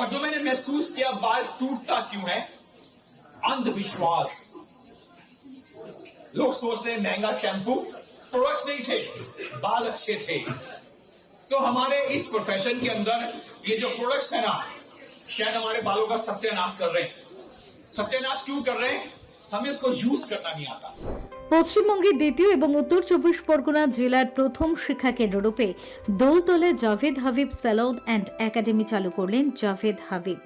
और जो मैंने महसूस किया, बाल टूटता क्यों है? अंधविश्वास। लोग सोचते हैं, महँगा शैम्पू प्रोडक्ट्स नहीं थे, बाल अच्छे थे। तो हमारे इस प्रोफेशन के अंदर ये जो प्रोडक्ट्स है ना, शायद हमारे बालों का सत्यानाश कर रहे हैं। सत्यानाश क्यों कर रहे हैं? हमें इसको यूज़ करना नहीं आता। পশ্চিমবঙ্গের দ্বিতীয় এবং উত্তর চব্বিশ পরগনা জেলার প্রথম শিক্ষা কেন্দ্ররূপে দোলতলে Javed Habib salon and academy চালু করলেন জাভেদ হাবিব।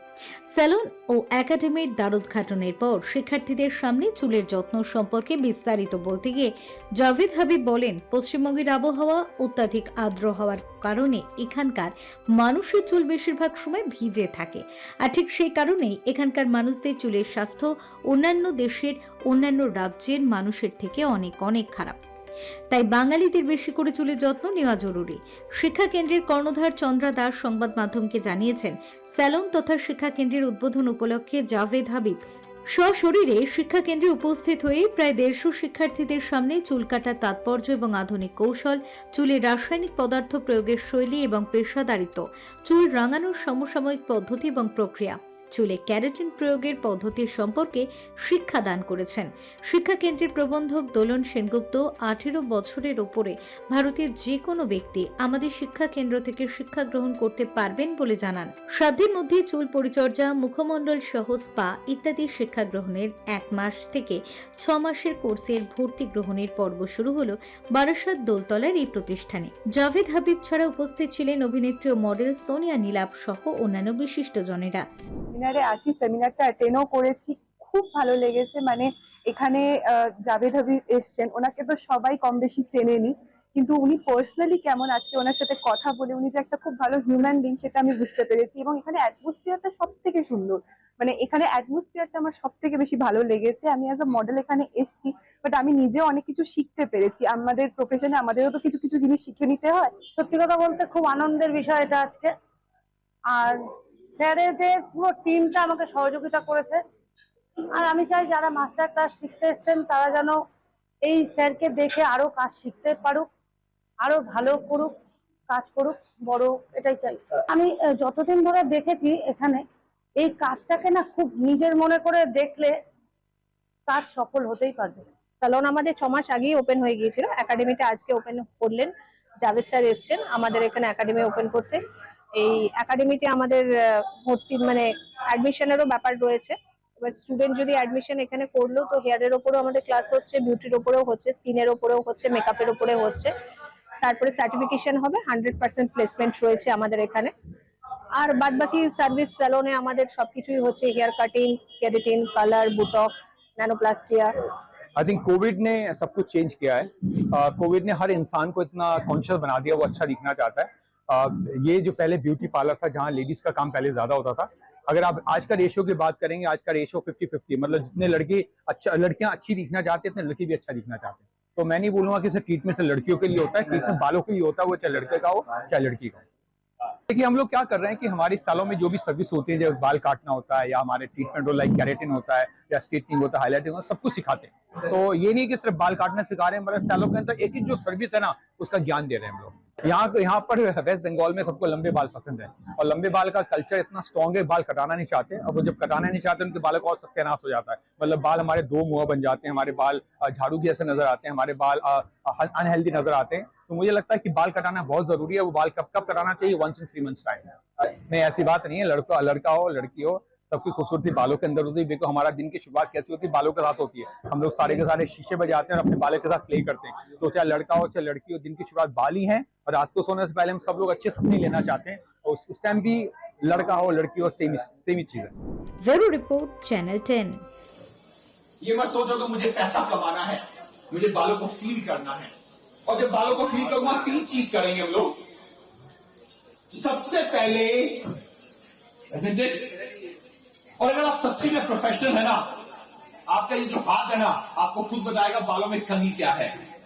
স্যালন ও একাডেমির দ্বারোদ্ঘাটনের পর শিক্ষার্থীদের সামনে চুলের যত্ন সম্পর্কে বিস্তারিত বলতে গিয়ে জাভেদ হাবিব বলেন, পশ্চিমবঙ্গের আবহাওয়া অত্যাধিক আর্দ্র হওয়ার কারণে এখানকার মানুষের চুল বেশিরভাগ সময় ভিজে থাকে। আর ঠিক সেই কারণেই এখানকার মানুষদের চুলের স্বাস্থ্য অন্যান্য দেশের অন্যান্য রাজ্যের মানুষের থেকে অনেক অনেক খারাপ। তাই বাঙালিদের বেশি করে চুলের যত্ন নেওয়া জরুরি। শিক্ষা কেন্দ্রের কর্ণধার চন্দ্রা দাস সংবাদ মাধ্যমকে জানিয়েছেন, স্যালন তথা শিক্ষা কেন্দ্রের উদ্বোধন উপলক্ষে জাভেদ হাবিব। সশরীরে শিক্ষা কেন্দ্রে উপস্থিত হয়ে প্রায় দেড়শো শিক্ষার্থীদের সামনে চুল কাটার তাৎপর্য এবং আধুনিক কৌশল চুলে রাসায়নিক পদার্থ প্রয়োগের শৈলী এবং পেশাদারিত্ব, চুল রাঙানোর সমসাময়িক পদ্ধতি এবং প্রক্রিয়া। চুলে ক্যারাটিন প্রয়োগের পদ্ধতি সম্পর্কে শিক্ষা দান করেছেন। শিক্ষা কেন্দ্রের প্রবন্ধক দোলন সেনগুপ্ত আঠেরো বছরের ওপরে ভারতের যে কোনো ব্যক্তি আমাদের শিক্ষা কেন্দ্র থেকে শিক্ষা গ্রহণ করতে পারবেন বলে জানান। সাধ্যের মধ্যে চুল পরিচর্যা, মুখমণ্ডল সহ স্পা ইত্যাদি শিক্ষা গ্রহণের এক মাস থেকে ছ মাসের কোর্সের ভর্তি গ্রহণের পর্ব শুরু হলো বারাসাত দোলতলার এই প্রতিষ্ঠানে। জাভেদ হাবিব ছাড়া উপস্থিত ছিলেন অভিনেত্রী ও মডেল সোনিয়া নীলাভ সহ অন্যান্য বিশিষ্টজনেরা সেমিনারে আছি। সেমিনারটা অ্যাটেন্ডও করেছি। খুব ভালো লেগেছে। মানে এখানে জাভেদ হাবিব এসছেন। ওনাকে তো সবাই কম বেশি চেনেনি। কিন্তু উনি পার্সোনালি কেমন আজকে ওনার সাথে কথা বলে, উনি যে একটা খুব ভালো হিউম্যান বিং সেটা আমি বুঝতে পেরেছি। এবং এখানে অ্যাটমসফিয়ারটা সব থেকে সুন্দর। মানে এখানে অ্যাটমসফিয়ারটা আমার সব থেকে বেশি ভালো লেগেছে। আমি অ্যাজ আ মডেল এখানে এসেছি। বাট আমি নিজেও অনেক কিছু শিখতে পেরেছি। আমাদের প্রফেশনে আমাদেরও তো কিছু কিছু জিনিস শিখে নিতে হয়। সত্যি কথা বলতে খুব আনন্দের বিষয় এটা আজকে। আর স্যারেদের পুরো টিমটা আমাকে সহযোগিতা করেছে। আর আমি চাই যারা মাস্টার ক্লাস শিখতে এসছেন, তারা যেন এই স্যারকে দেখে আরও কাজ শিখতে পারুক, আরও ভালো করুক, কাজ করুক, বড় এটাই চাই। আমি যতদিন ধরে দেখেছি এখানে, এই কাজটাকে না খুব নিজের মনে করে দেখলে কাজ সফল হতেই পারবে। স্যালন আমাদের ছ মাস আগেই ওপেন হয়ে গিয়েছিল। একাডেমিটা আজকে ওপেন করলেন। জাভেদ স্যার এসছেন আমাদের এখানে একাডেমি ওপেন করতে। এই একাডেমিতে আমাদের আহ, ভর্তি মানে অ্যাডমিশনেরও ব্যাপার রয়েছে এবার স্টুডেন্ট যদি অ্যাডমিশন এখানে করলো তো হেয়ারের ওপরেও আমাদের ক্লাস হচ্ছে বিউটির ওপরেও হচ্ছে স্কিনের ওপরেও হচ্ছে মেকআপের ওপরে হচ্ছে তারপরে সার্টিফিকেশন হবে হান্ড্রেড পার্সেন্ট প্লেসমেন্ট রয়েছে আমাদের এখানে আর বাদ বাকি সার্ভিস স্যালনে আমাদের সবকিছুই হচ্ছে hair cutting keratin colour botox nanoplastia I think covid ने सब कुछ चेंज किया है कोविड ने हर इंसान को इतना कॉन्शियस बना दिया वो अच्छा दिखना चाहता है Uh, ये जो पहले ब्यूटी पार्लर था, जहाँ लेडीज़ का काम पहले ज़्यादा होता था, अगर आप आज का रेशियो की बात करेंगे, आज का रेशियो फिफ्टी फिफ्टी मतलब जितने लड़के अच्छा लड़कियाँ अच्छी दिखना चाहते हैं, उतने लड़के भी अच्छा दिखना चाहते हैं। तो मैं नहीं बोलूँगा कि सिर्फ़ ट्रीटमेंट से लड़कियों के लिए होता है ट्रीटमेंट बालों के लिए होता है, वो चाहे लड़के का हो, चाहे लड़की का देखिए, हम लोग क्या कर रहे हैं कि हमारे सालों में जो भी सर्विस होती है, जैसे बाल काटना होता है, या हमारे ट्रीटमेंट हो लाइक कैरेटिन होता है, या स्ट्रेटनिंग होता है हाईलाइटिंग होता है, सब कुछ सिखाते हैं। तो ये नहीं कि सिर्फ़ बाल काटना सिखा रहे हैं मतलब सालों के अंदर एक एक जो सर्विस है ना, उसका ज्ञान दे रहे हैं हम लोग। यहाँ यहाँ पर वेस्ट बंगाल में सबको लंबे बाल पसंद है। और लंबे बाल का कल्चर इतना स्ट्रॉन्ग है, बाल कटाना नहीं चाहते। और वो जब कटाना नहीं चाहते, उनके बालों का और सत्यानाश हो जाता है। मतलब बाल हमारे दो मुँह बन जाते हैं, हमारे बाल झाड़ू की ऐसे नज़र आते हैं, हमारे बाल अनहेल्दी नज़र आते हैं। तो मुझे लगता है कि बाल कटाना बहुत ज़रूरी है। वो बाल कब कब कटाना चाहिए? Once in three months time नहीं, ऐसी बात नहीं है। लड़का लड़का हो, लड़की हो सबकी खूबसूरती बालों के अंदर होती है। देखो हमारा दिन की शुरुआत कैसी होती है? बालों के साथ होती है। हम लोग सारे के सारे शीशे बजाते हैं और अपने बालों के साथ प्ले करते हैं। तो चाहे लड़का हो चाहे लड़की हो दिन की शुरुआत बाल ही है और रात को सोने से पहले हम सब लोग अच्छे सपने लेना चाहते हैं। और उस टाइम भी लड़का हो लड़की हो सेम सेम ही चीज़ है। ज़रूर रिपोर्ट चैनल टेन ये मत सोचो तो मुझे पैसा कमाना है मुझे बालों को फील करना है। और जब बालों को फील करूँगा तीन चीज़ करेंगे हम लोग। सबसे पहले और अगर आप सच्ची में प्रोफेशनल है ना, आपका ये जो हाथ है ना, आपको खुद बताएगा बालों में कमी क्या है।